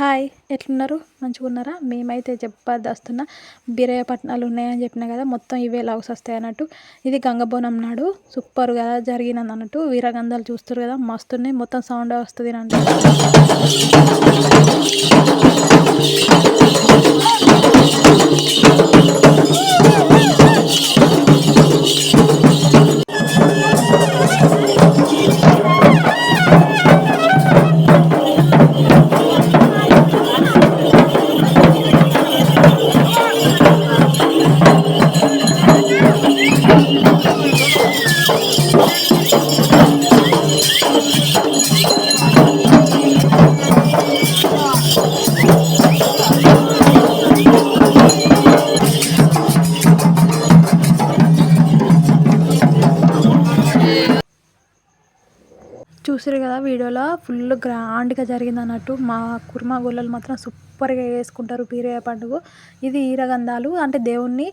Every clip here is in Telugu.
హాయ్ ఎట్లున్నారు? మంచిగా ఉన్నారా? మేమైతే చెప్పదస్తున్న బీరయ్య పట్నాలు ఉన్నాయని చెప్పిన కదా మొత్తం ఇవే లవ్స్ వస్తాయి అన్నట్టు. ఇది గంగబోనం నాడు. సూపర్ కదా జరిగినది అన్నట్టు. వీరగంధాలు చూస్తారు కదా మస్తున్నాయి. మొత్తం సౌండ్ వస్తుంది అంటే ఫుల్ గ్రాండ్గా జరిగింది అన్నట్టు మా కుర్మా గొల్లలు మాత్రం సూపర్గా వేసుకుంటారు పీరయ్య పండుగ. ఇది ఈరగంధాలు. అంటే దేవుణ్ణి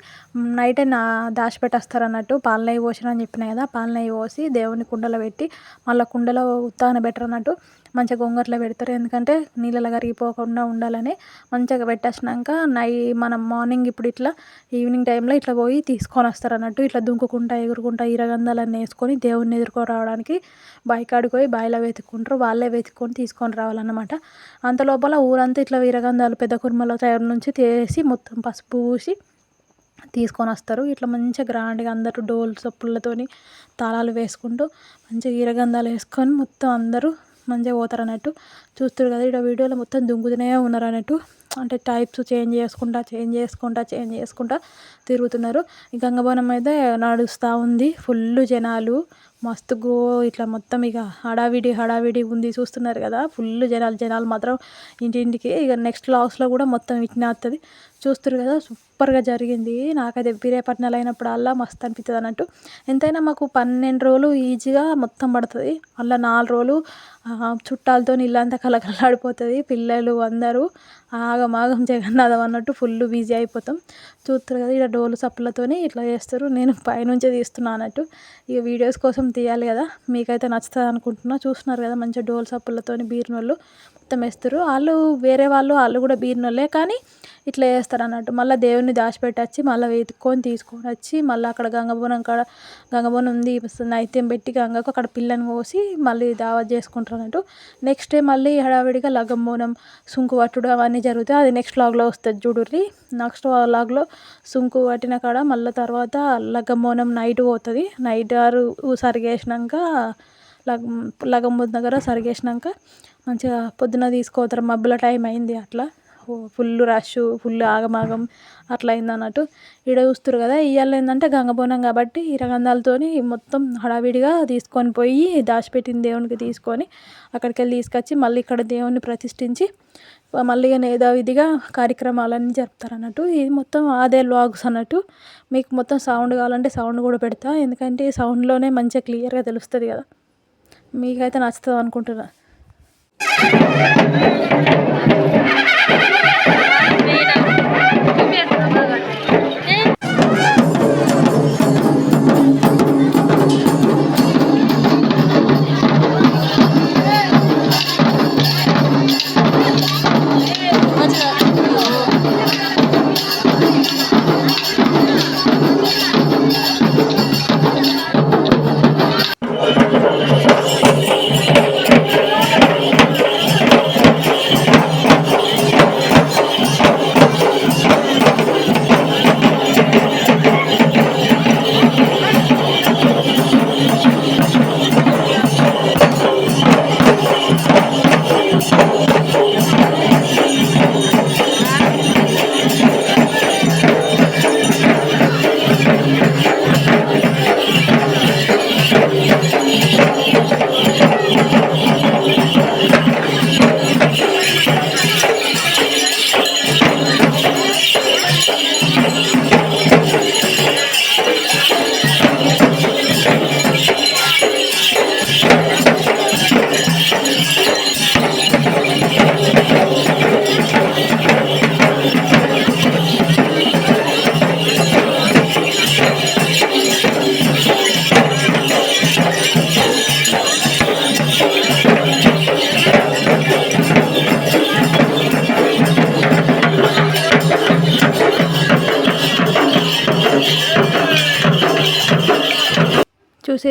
నైటే నా దాచిపెట్టేస్తారు అన్నట్టు పాలనయ్యి పోసిన అని చెప్పిన కదా పాలనయ్యి పోసి దేవుని కుండలో పెట్టి మళ్ళీ కుండలో ఉత్తాన బెటర్ అన్నట్టు మంచిగా గొంగట్లో పెడతారు. ఎందుకంటే నీళ్ళలో కరిగిపోకుండా ఉండాలని మంచిగా పెట్టేసినాక నై మనం మార్నింగ్ ఇప్పుడు ఇట్లా ఈవినింగ్ టైంలో ఇట్లా పోయి తీసుకొని వస్తారు అన్నట్టు ఇట్లా దుంకుకుంటా ఎగురుకుంటా ఈరగంధాలన్నీ వేసుకొని దేవుడిని ఎదుర్కొని రావడానికి బాయికాడికి పోయి బాయిలో వెతుక్కుంటారు. వాళ్ళే వెతుక్కొని తీసుకొని రావాలన్నమాట. అంత లోపల ఊరంతా ఇట్లా కందాలు పెద్ద కుర్మల తయారు నుంచి తీసి మొత్తం పసుపు పూసి తీసుకొని వస్తారు. ఇట్లా మంచిగా గ్రాండ్గా అందరూ డోల్ చప్పుళ్ళతోని తాళాలు వేసుకుంటూ మంచిగా ఈరగంధాలు వేసుకొని మొత్తం అందరూ మంచిగా పోతారు అన్నట్టు చూస్తారు కదా. ఇక్కడ వీడియోలో మొత్తం దుంగుతూనే ఉన్నారు అన్నట్టు అంటే టైప్స్ చేంజ్ చేసుకుంటా చేంజ్ చేసుకుంటా చేంజ్ చేసుకుంటా తిరుగుతున్నారు. ఈ గంగబోనం అయితే నడుస్తూ ఉంది. ఫుల్ జనాలు మస్తు గో ఇట్లా మొత్తం ఇక హడావిడి హడావిడి ఉంది చూస్తున్నారు కదా. ఫుల్ జనాలు జనాలు మాత్రం ఇంటింటికి ఇక నెక్స్ట్ లాస్లో కూడా మొత్తం ఇట్నే వస్తుంది చూస్తారు కదా సూపర్గా జరిగింది. నాకైతే అయినప్పుడు అయినప్పుడల్లా మస్తు అనిపిస్తుంది అన్నట్టు. ఎంతైనా మాకు పన్నెండు రోజులు ఈజీగా మొత్తం పడుతుంది. అలా నాలుగు రోజులు చుట్టాలతో ఇల్లంతా కలకలాడిపోతుంది పిల్లలు అందరూ ఆగమాగం జగన్నాథం అన్నట్టు ఫుల్ బిజీ అయిపోతాం. చూస్తారు కదా ఇక్కడ డోలు సప్పులతోనే ఇట్లా చేస్తారు నేను పైనుంచే తీస్తున్నా అన్నట్టు. ఇక వీడియోస్ కోసం తీయాలి కదా. మీకైతే నచ్చుతుంది అనుకుంటున్నా. చూస్తున్నారు కదా మంచిగా డోల్ సప్పులతోని బీరినోళ్ళు మొత్తం వేస్తారు. వాళ్ళు వేరే వాళ్ళు వాళ్ళు కూడా బీరినోళ్ళే. కానీ ఇట్లా చేస్తారు అన్నట్టు. మళ్ళీ దేవుడిని దాచిపెట్టచ్చి మళ్ళీ వెతుక్కొని తీసుకొని వచ్చి మళ్ళీ అక్కడ గంగబోనం కాడ గంగబోనం ఉంది నైత్యం పెట్టి గంగకు అక్కడ పిల్లని కోసి మళ్ళీ దావత్ చేసుకుంటారు అన్నట్టు. నెక్స్ట్ డే మళ్ళీ హడావిడిగా లగంబోనం సుంకు పట్టుడు అవన్నీ జరుగుతాయి. అది నెక్స్ట్ లాగ్లో వస్తుంది చూడుర్రి. నెక్స్ట్ లాగ్లో సుంకు పట్టిన కాడ మళ్ళీ తర్వాత లగంబోనం నైట్ పోతుంది. నైట్ ఆరు సరిగేసినాక లగ లగంబోన్ దగ్గర సరిగేసినాక మంచిగా పొద్దున తీసుకోతారు. మబ్బుల టైం అయింది అట్లా. ఫుల్ రష్ ఫుల్ ఆగమాగం అట్లా అయింది అన్నట్టు ఈడ చూస్తారు కదా ఇవాళ ఏంటంటే గంగబోనం కాబట్టి ఇరగంధాలతోని మొత్తం హడావిడిగా తీసుకొని పోయి దాచిపెట్టిన దేవునికి తీసుకొని అక్కడికి వెళ్ళి తీసుకొచ్చి మళ్ళీ ఇక్కడ దేవుణ్ణి ప్రతిష్ఠించి మళ్ళీ యథావిధిగా కార్యక్రమాలన్నీ జరుపుతారు అన్నట్టు. ఇది మొత్తం అదే లాగ్స్ అన్నట్టు. మీకు మొత్తం సౌండ్ కావాలంటే సౌండ్ కూడా పెడతా ఎందుకంటే సౌండ్లోనే మంచిగా క్లియర్గా తెలుస్తుంది కదా. మీకైతే నచ్చుతుంది అనుకుంటున్నా Thank you.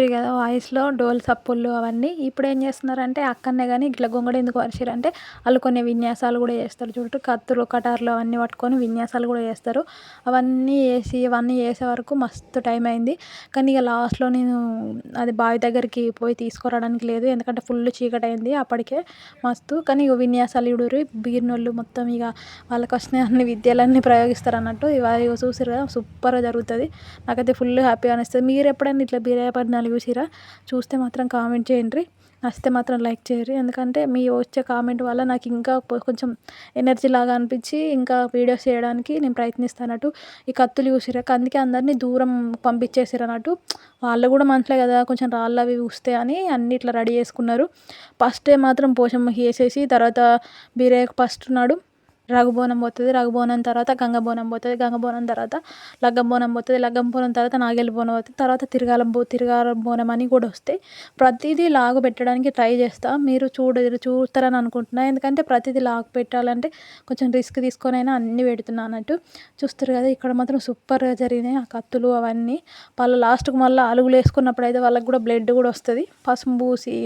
చూసిరు కదా వాయిస్లో డోల్ సప్పుళ్ళు అవన్నీ. ఇప్పుడు ఏం చేస్తున్నారంటే అక్కడనే కానీ ఇట్లా గొంగడ ఎందుకు పరిచిరంటే వాళ్ళు కొన్ని విన్యాసాలు కూడా చేస్తారు చూడు. కత్తులు కటార్లు అవన్నీ పట్టుకొని విన్యాసాలు కూడా చేస్తారు. అవన్నీ వేసి అవన్నీ వేసే వరకు మస్తు టైం అయింది. కానీ ఇక లాస్ట్లో నేను అది బావి దగ్గరికి పోయి తీసుకురావడానికి లేదు. ఎందుకంటే ఫుల్ చీకటి అయింది అప్పటికే మస్తు. కానీ ఇక విన్యాసాలు ఇడురు బీరినోళ్ళు మొత్తం ఇక వాళ్ళకి వచ్చిన అన్ని విద్యలన్నీ ప్రయోగిస్తారు అన్నట్టు ఇవి చూసారు కదా సూపర్గా జరుగుతుంది. నాకైతే ఫుల్ హ్యాపీగా అనిస్తుంది మీరు ఎప్పుడైనా ఇట్లా బీరయ్య పద్నాలుగు చూసిరా? చూస్తే మాత్రం కామెంట్ చేయండి. నచ్చితే మాత్రం లైక్ చేయరు ఎందుకంటే మీ వచ్చే కామెంట్ వల్ల నాకు ఇంకా కొంచెం ఎనర్జీ లాగా అనిపించి ఇంకా వీడియోస్ చేయడానికి నేను ప్రయత్నిస్తానట్టు ఈ కత్తులు చూసిరా? అందుకే అందరినీ దూరం పంపించేసారు అన్నట్టు. వాళ్ళు కూడా మనసులే కదా కొంచెం రాళ్ళు అవి చూస్తే అని అన్ని ఇట్లా రెడీ చేసుకున్నారు. ఫస్ట్ మాత్రం పోషమ్మకి వేసేసి తర్వాత బీరేక్ ఫస్ట్ నాడు రఘుబోనం పోతుంది రఘుబోనం తర్వాత గంగబోనం పోతుంది గంగబోనం తర్వాత లగ్గం బోనం పోతుంది లగ్గం బోనం తర్వాత నాగేలు బోనం అవుతుంది తర్వాత తిరగాలం బో తిరగాలం బోనం అని కూడా వస్తాయి. ప్రతిదీ లాగు పెట్టడానికి ట్రై చేస్తా. మీరు చూడ చూస్తారని అనుకుంటున్నా. ఎందుకంటే ప్రతిదీ లాగు పెట్టాలంటే కొంచెం రిస్క్ తీసుకొని అయినా అన్ని పెడుతున్నా అన్నట్టు. చూస్తారు కదా ఇక్కడ మాత్రం సూపర్గా జరిగినాయి ఆ కత్తులు అవన్నీ. వాళ్ళు లాస్ట్కి మళ్ళీ అలుగులు వేసుకున్నప్పుడు అయితే వాళ్ళకి కూడా బ్లడ్ కూడా వస్తుంది. పసుపు పూసి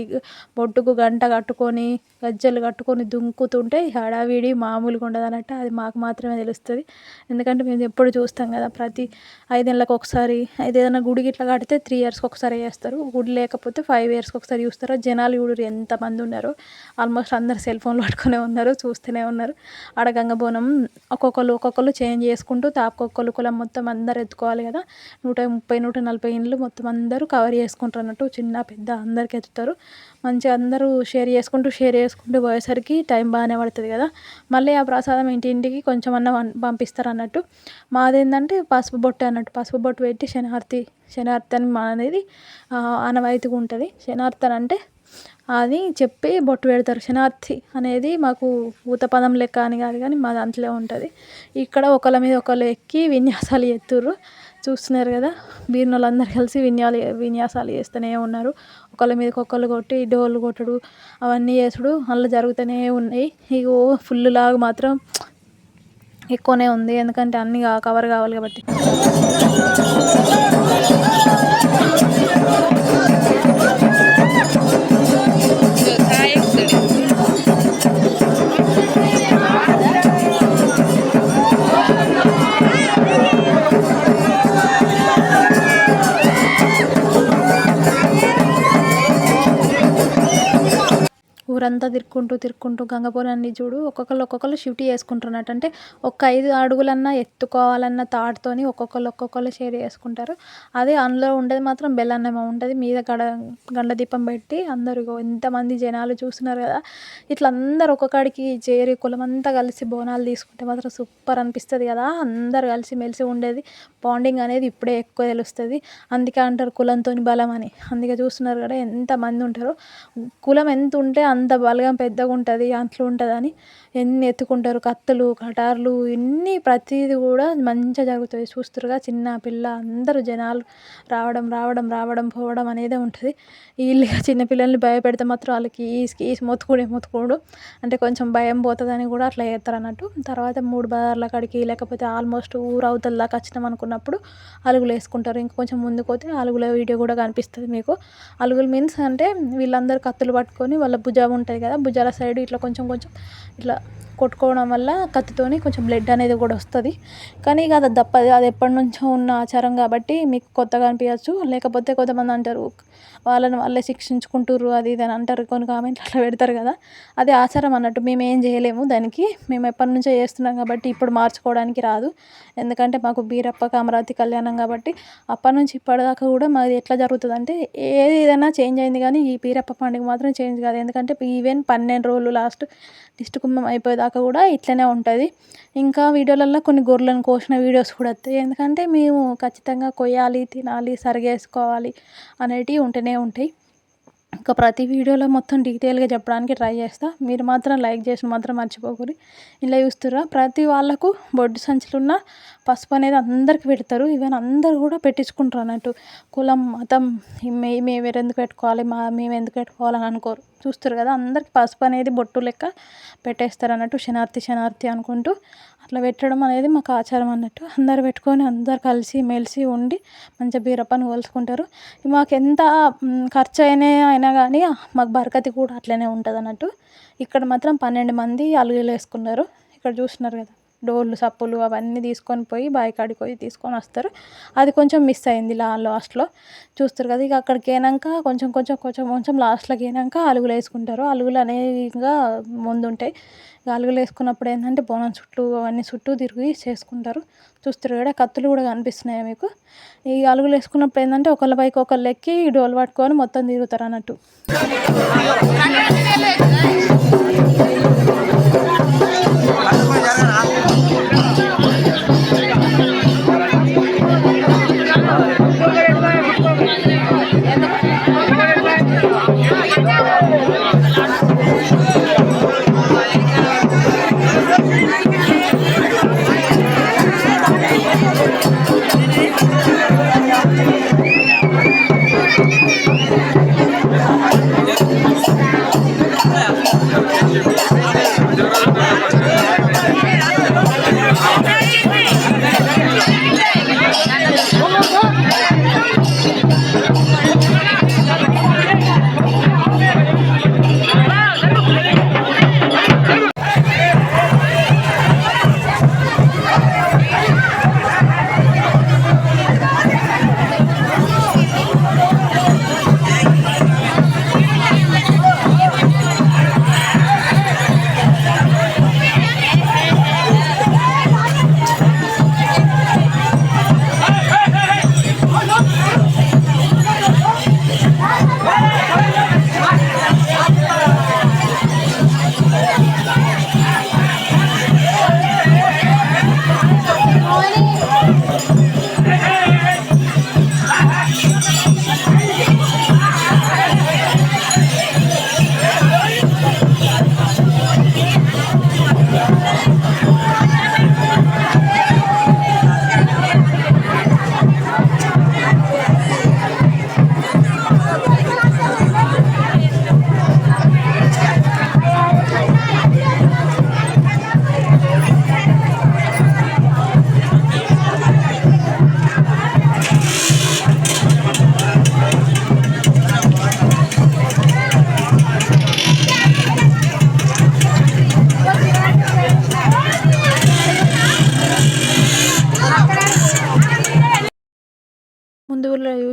బొట్టుకు గంట కట్టుకొని గజ్జలు కట్టుకొని దుంకుతుంటే హడావిడి మామూలుగా ఉండదు అన్నట్టు అది మాకు మాత్రమే తెలుస్తుంది. ఎందుకంటే మేము ఎప్పుడు చూస్తాం కదా ప్రతి ఐదేళ్ళకి ఒకసారి అయితే ఏదైనా గుడి ఇట్లా కడితే త్రీ ఇయర్స్కి ఒకసారి చేస్తారు గుడి లేకపోతే ఫైవ్ ఇయర్స్కి ఒకసారి చూస్తారు. జనాలు చూడరు ఎంతమంది ఉన్నారు. ఆల్మోస్ట్ అందరు సెల్ ఫోన్లు పట్టుకునే ఉన్నారు చూస్తూనే ఉన్నారు. ఆడ గంగబోనం ఒక్కొక్కరు ఒక్కొక్కరు చేంజ్ చేసుకుంటూ తాపకొక్కరు కులం మొత్తం అందరు ఎత్తుకోవాలి కదా. నూట ముప్పై నూట నలభై ఇండ్లు మొత్తం అందరూ కవర్ చేసుకుంటారు అన్నట్టు చిన్న పెద్ద అందరికి ఎత్తుతారు. మంచిగా అందరూ షేర్ చేసుకుంటూ షేర్ చేసుకుంటూ పోయేసరికి టైం బాగానే పడుతుంది కదా. మళ్ళీ ఆ ప్రసాదం ఇంటింటికి కొంచెం అన్న పంపిస్తారు అన్నట్టు మాదేంటంటే పసుపు బొట్టు అన్నట్టు. పసుపు బొట్టు పెట్టి శనార్తి శనిహారతి అని అనేది అనవాయితీగా ఉంటుంది. శనిహారతి అంటే అది చెప్పి బొట్టు పెడతారు. శనార్థి అనేది మాకు ఊతపదం లెక్క అని కాదు కానీ మా దాంట్లో ఉంటుంది. ఇక్కడ ఒకళ్ళ మీద ఒకళ్ళు ఎక్కి విన్యాసాలు ఎత్తుర్రు చూస్తున్నారు కదా? బీరినోళ్ళందరూ కలిసి విన్యాలు విన్యాసాలు చేస్తూనే ఉన్నారు. ఒకళ్ళ మీదకి ఒకళ్ళు కొట్టి డోలు కొట్టుడు అవన్నీ చేసుడు అందులో జరుగుతూనే ఉన్నాయి. ఇగో ఫుల్ లాగా మాత్రం ఎక్కువనే ఉంది. ఎందుకంటే అన్నీ కవర్ కావాలి కాబట్టి. ఊరంతా తిరుక్కుంటూ తిరుక్కుంటూ గంగపురాన్ని చూడు ఒక్కొక్కరు ఒక్కొక్కరు షిఫ్ట్ చేసుకుంటున్నట్టు అంటే ఒక ఐదు అడుగులన్నా ఎత్తుకోవాలన్న థాట్తోని ఒక్కొక్కరు ఒక్కొక్కరు షేర్ చేసుకుంటారు. అదే అందులో ఉండేది మాత్రం బెల్లన్నం ఉంటుంది. మీద గడ గండ దీపం పెట్టి అందరూ ఎంతమంది జనాలు చూస్తున్నారు కదా ఇట్లా అందరు ఒక్కొక్కడికి చేరి కులమంతా కలిసి బోనాలు తీసుకుంటే మాత్రం సూపర్ అనిపిస్తుంది కదా. అందరు కలిసి మెలిసి ఉండేది. బాండింగ్ అనేది ఇప్పుడే ఎక్కువ తెలుస్తుంది. అందుకే అంటారు కులంతో బలం అని. అందుకే చూస్తున్నారు కదా ఎంతమంది ఉంటారు. కులం ఎంత ఉంటే అంత అంత బలగం పెద్దగా ఉంటుంది అట్లా ఉంటుందని ఎన్ని ఎత్తుకుంటారు కత్తులు కటార్లు ఎన్ని ప్రతిదీ కూడా మంచిగా జరుగుతుంది చూస్తురుగా చిన్న పిల్ల అందరూ జనాలు రావడం రావడం రావడం పోవడం అనేది ఉంటుంది. వీళ్ళు చిన్నపిల్లల్ని భయపెడితే మాత్రం వాళ్ళకి ఈసుకి ఈస్ మొత్తుకునే మొత్తుకోడు అంటే కొంచెం భయం పోతుందని కూడా అట్లా చేస్తారు అన్నట్టు. తర్వాత మూడు బజార్ల కాడికి లేకపోతే ఆల్మోస్ట్ ఊరు అవతల దాకా వచ్చినాం అనుకున్నప్పుడు అలుగులు వేసుకుంటారు. ఇంకొంచెం కొంచెం ముందుకు పోతే అలుగుల వీడియో కూడా కనిపిస్తుంది మీకు. అలుగులు మీన్స్ అంటే వీళ్ళందరూ కత్తులు పట్టుకొని వాళ్ళ భుజం ఉంటుంది కదా భుజాల సైడ్ ఇట్లా కొంచెం కొంచెం ఇట్లా కొట్టుకోవడం వల్ల కత్తితోని కొంచెం బ్లడ్ అనేది కూడా వస్తుంది. కానీ ఇక అది తప్పదు. అది ఎప్పటి నుంచో ఉన్న ఆచారం కాబట్టి మీకు కొత్తగా అనిపించచ్చు లేకపోతే కొంతమంది అంటారు వాళ్ళని వాళ్ళే శిక్షించుకుంటారు అది ఇది అని అంటారు. కొన్ని కామెంట్లు అట్లా పెడతారు కదా. అది ఆచారం అన్నట్టు మేము ఏం చేయలేము దానికి. మేము ఎప్పటి నుంచో చేస్తున్నాం కాబట్టి ఇప్పుడు మార్చుకోవడానికి రాదు. ఎందుకంటే మాకు బీరప్ప కామరాతి కళ్యాణం కాబట్టి అప్పటి నుంచి ఇప్పటిదాకా కూడా మాది ఎట్లా జరుగుతుంది అంటే ఏది ఏదైనా చేంజ్ అయింది కానీ ఈ బీరప్ప పండుగ మాత్రం చేంజ్ కాదు. ఎందుకంటే ఈవెన్ పన్నెండు రోజులు లాస్ట్ దిష్టి కుంభం అయిపోయేదాకా కూడా ఇట్లనే ఉంటుంది. ఇంకా వీడియోలలో కొన్ని గొర్రెలను కోసిన వీడియోస్ కూడా వస్తాయి. ఎందుకంటే మేము ఖచ్చితంగా కొయ్యాలి తినాలి సరిగేసుకోవాలి అనేటివి ఉంటూనే ఉంటాయి. ఇంకా ప్రతి వీడియోలో మొత్తం డీటెయిల్గా చెప్పడానికి ట్రై చేస్తా. మీరు మాత్రం లైక్ చేసి మాత్రం మర్చిపోకూరి ఇలా చూస్తుర్రా ప్రతి వాళ్ళకు బొడ్డు సంచులున్న పసుపు అనేది అందరికి పెడతారు. ఈవెన్ అందరు కూడా పెట్టించుకుంటారు అన్నట్టు. కులం మతం మే మేము ఎందుకు పెట్టుకోవాలి మా మేము ఎందుకు పెట్టుకోవాలని అనుకోరు. చూస్తారు కదా అందరికి పసుపు అనేది బొట్టు లెక్క పెట్టేస్తారు అన్నట్టు శనార్థి శనార్థి అనుకుంటూ. అట్లా పెట్టడం అనేది మాకు ఆచారం అన్నట్టు. అందరు పెట్టుకొని అందరు కలిసి మెలిసి ఉండి మంచిగా బీరప్పని కోల్చుకుంటారు. మాకు ఎంత ఖర్చు అయినా అయినా కానీ మాకు బరకతి కూడా అట్లనే ఉంటుంది అన్నట్టు ఇక్కడ మాత్రం పన్నెండు మంది అలుగులు వేసుకున్నారు ఇక్కడ చూస్తున్నారు కదా. డోర్లు సప్పులు అవన్నీ తీసుకొని పోయి బాయికాడికి పోయి తీసుకొని వస్తారు. అది కొంచెం మిస్ అయింది లా లాస్ట్లో. చూస్తారు కదా ఇక అక్కడికి అయినాక కొంచెం కొంచెం కొంచెం కొంచెం లాస్ట్లోకి అయినాక అలుగులు వేసుకుంటారు. అలుగులు అనేవి ఇంకా ముందు ఉంటాయి ఇక అలుగులు వేసుకున్నప్పుడు ఏంటంటే బోనం చుట్టూ అవన్నీ చుట్టూ తిరిగి చేసుకుంటారు. చూస్తారు కదా కత్తులు కూడా కనిపిస్తున్నాయి మీకు? ఈ అలుగులు వేసుకున్నప్పుడు ఏంటంటే ఒకళ్ళ పైకి ఒకళ్ళు ఎక్కి డోలు పట్టుకొని మొత్తం తిరుగుతారు అన్నట్టు.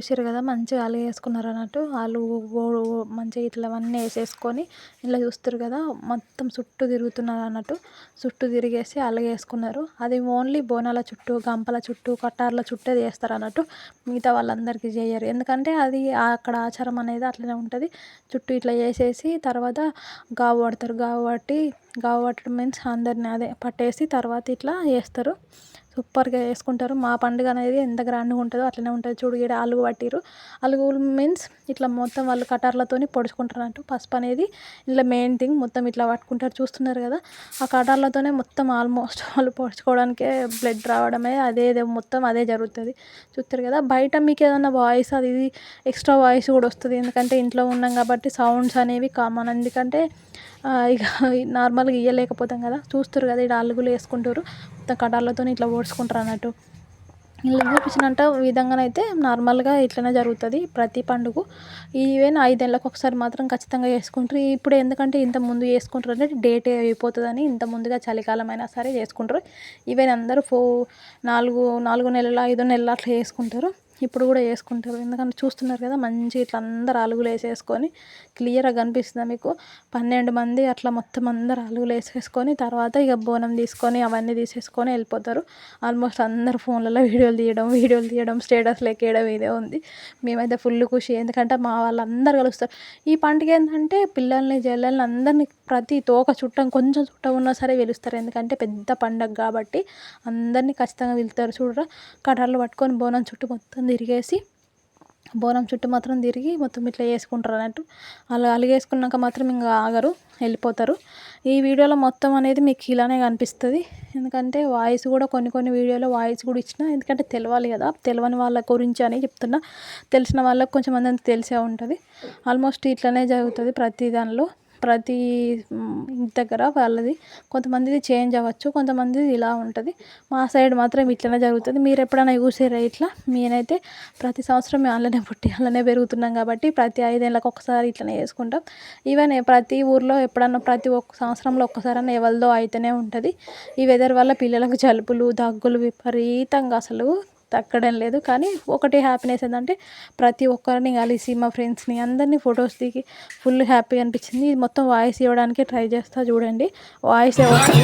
చూసారు కదా మంచిగా ఆలు వేసుకున్నారు అన్నట్టు. వాళ్ళు మంచిగా ఇట్లా అవన్నీ వేసేసుకొని ఇలా చూస్తారు కదా మొత్తం చుట్టూ తిరుగుతున్నారు అన్నట్టు. చుట్టూ తిరిగేసి అలుగు వేసుకున్నారు. అది ఓన్లీ బోనాల చుట్టూ గంపల చుట్టూ కట్టార్ల చుట్టే చేస్తారు అన్నట్టు. మిగతా వాళ్ళందరికీ చేయరు. ఎందుకంటే అది అక్కడ ఆచారం అనేది అట్లనే ఉంటుంది. చుట్టూ ఇట్లా చేసేసి తర్వాత గావు పడతారు. గావు పట్టి గావ్ పట్టడం మీన్స్ అందరిని అదే పట్టేసి తర్వాత ఇట్లా చేస్తారు. సూపర్గా చేసుకుంటారు. మా పండుగ అనేది ఎంత గ్రాండ్గా ఉంటుందో అట్లనే ఉంటుంది చూడు. ఈడ అలుగు పట్టిరు అలుగు మీన్స్ ఇట్లా మొత్తం వాళ్ళు కటార్లతో పొడుచుకుంటారు పసుపు అనేది ఇట్లా మెయిన్ థింగ్ మొత్తం ఇట్లా పట్టుకుంటారు. చూస్తున్నారు కదా. ఆ కటార్లతోనే మొత్తం ఆల్మోస్ట్ వాళ్ళు పొడుచుకోవడానికే బ్లడ్ రావడమే అదే మొత్తం అదే జరుగుతుంది. చూస్తారు కదా. బయట మీకు ఏదైనా వాయిస్ అది ఇది ఎక్స్ట్రా వాయిస్ కూడా వస్తుంది. ఎందుకంటే ఇంట్లో ఉన్నాం కాబట్టి సౌండ్స్ అనేవి కామన్ ఎందుకంటే ఇక నార్మల్గా ఇయ్యలేకపోతాం కదా. చూస్తారు కదా ఇక్కడ అలుగులు వేసుకుంటారు. మొత్తం కటార్లతో ఇట్లా ఓడ్చుకుంటారు అన్నట్టు. ఇలా చూపించినంత విధంగానైతే నార్మల్గా ఇట్లనే జరుగుతుంది ప్రతి పండుగ. ఈవెన్ ఐదేళ్ళకి ఒకసారి మాత్రం ఖచ్చితంగా చేసుకుంటారు ఇప్పుడు ఎందుకంటే ఇంత ముందు చేసుకుంటారు అంటే డేట్ అయిపోతుందని ఇంత ముందుగా చలికాలం అయినా సరే చేసుకుంటారు ఈవెన్ అందరూ ఫో నాలుగు నాలుగు నెలల ఐదు నెలలు అట్లా చేసుకుంటారు ఇప్పుడు కూడా చేసుకుంటారు ఎందుకంటే చూస్తున్నారు కదా మంచి ఇట్లా అందరు అలుగులు వేసేసుకొని క్లియర్గా కనిపిస్తుంది మీకు? పన్నెండు మంది అట్లా మొత్తం అందరు అలుగులు వేసేసుకొని తర్వాత ఇక బోనం తీసుకొని అవన్నీ తీసేసుకొని వెళ్ళిపోతారు. ఆల్మోస్ట్ అందరు ఫోన్లలో వీడియోలు తీయడం వీడియోలు తీయడం స్టేటస్లు ఎక్కేయడం ఇదే ఉంది. మేమైతే ఫుల్ ఖుషి. ఎందుకంటే మా వాళ్ళందరూ కలుస్తారు. ఈ పండుగ ఏంటంటే పిల్లల్ని జల్లల్ని అందరినీ ప్రతి తోక చుట్టం కొంచెం చుట్టం ఉన్నా సరే పిలుస్తారు ఎందుకంటే పెద్ద పండగ కాబట్టి అందరినీ ఖచ్చితంగా వెళ్తారు చూడరా. కటార్లు పట్టుకొని బోనం చుట్టూ మొత్తం తిరిగేసి బోనం చుట్టూ మాత్రం తిరిగి మొత్తం ఇట్లా వేసుకుంటారు అన్నట్టు. అలా అలిగేసుకున్నాక మాత్రం ఇంకా ఆగరు వెళ్ళిపోతారు. ఈ వీడియోలో మొత్తం అనేది మీకు ఇలానే కనిపిస్తుంది. ఎందుకంటే వాయిస్ కూడా కొన్ని కొన్ని వీడియోలో వాయిస్ కూడా ఇచ్చిన ఎందుకంటే తెలవాలి కదా తెలియని వాళ్ళ గురించి అని చెప్తున్నా. తెలిసిన వాళ్ళకి కొంచెం మంది తెలిసే ఉంటుంది. ఆల్మోస్ట్ ఇట్లానే జరుగుతుంది ప్రతి దానిలో. ప్రతి ఇంటి దగ్గర వాళ్ళది. కొంతమందిది చేంజ్ అవ్వచ్చు కొంతమందిది ఇలా ఉంటుంది. మా సైడ్ మాత్రం ఇట్లనే జరుగుతుంది. మీరు ఎప్పుడైనా చూసారా ఇట్లా? నేనైతే ప్రతి సంవత్సరం మేము అలానే పుట్టి అలానే పెరుగుతున్నాం కాబట్టి ప్రతి ఐదేళ్ళకి ఒకసారి ఇట్లనే చేసుకుంటాం. ఈవెన్ ప్రతి ఊర్లో ఎప్పుడన్నా ప్రతి ఒక్క సంవత్సరంలో ఒక్కసారైనా ఎవరిదో అయితేనే ఉంటుంది. ఈ వెదర్ వల్ల పిల్లలకు జలుబులు దగ్గులు విపరీతంగా అసలు తగ్గడం లేదు. కానీ ఒకటి హ్యాపీనెస్ ఏంటంటే ప్రతి ఒక్కరిని కలిసి మా ఫ్రెండ్స్ని అందరినీ ఫొటోస్ దిగి ఫుల్ హ్యాపీ అనిపించింది. మొత్తం వాయిస్ ఇవ్వడానికి ట్రై చేస్తా చూడండి. వాయిస్ ఇవ్వడానికి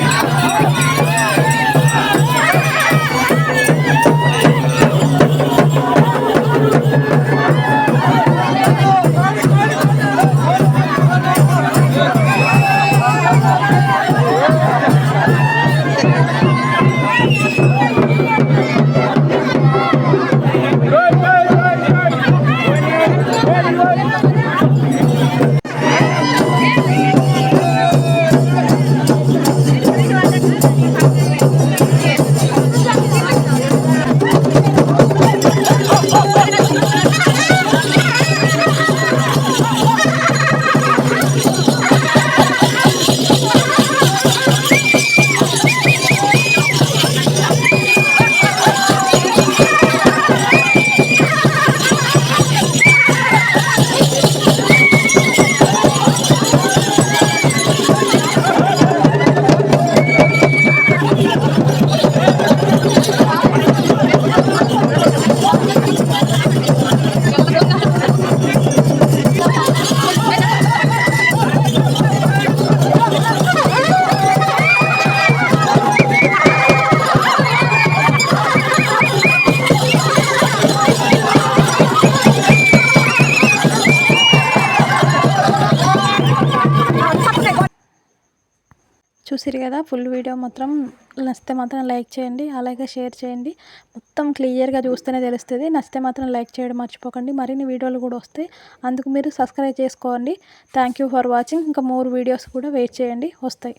కదా ఫుల్ వీడియో మాత్రం నచ్చితే మాత్రం లైక్ చేయండి అలాగే షేర్ చేయండి. మొత్తం క్లియర్గా చూస్తేనే తెలుస్తుంది. నచ్చితే మాత్రం లైక్ చేయడం మర్చిపోకండి. మరిన్ని వీడియోలు కూడా వస్తాయి. అందుకు మీరు సబ్స్క్రైబ్ చేసుకోండి. థ్యాంక్ యూ ఫర్ వాచింగ్ ఇంకా మోర్ వీడియోస్ కూడా వెయిట్ చేయండి. వస్తాయి.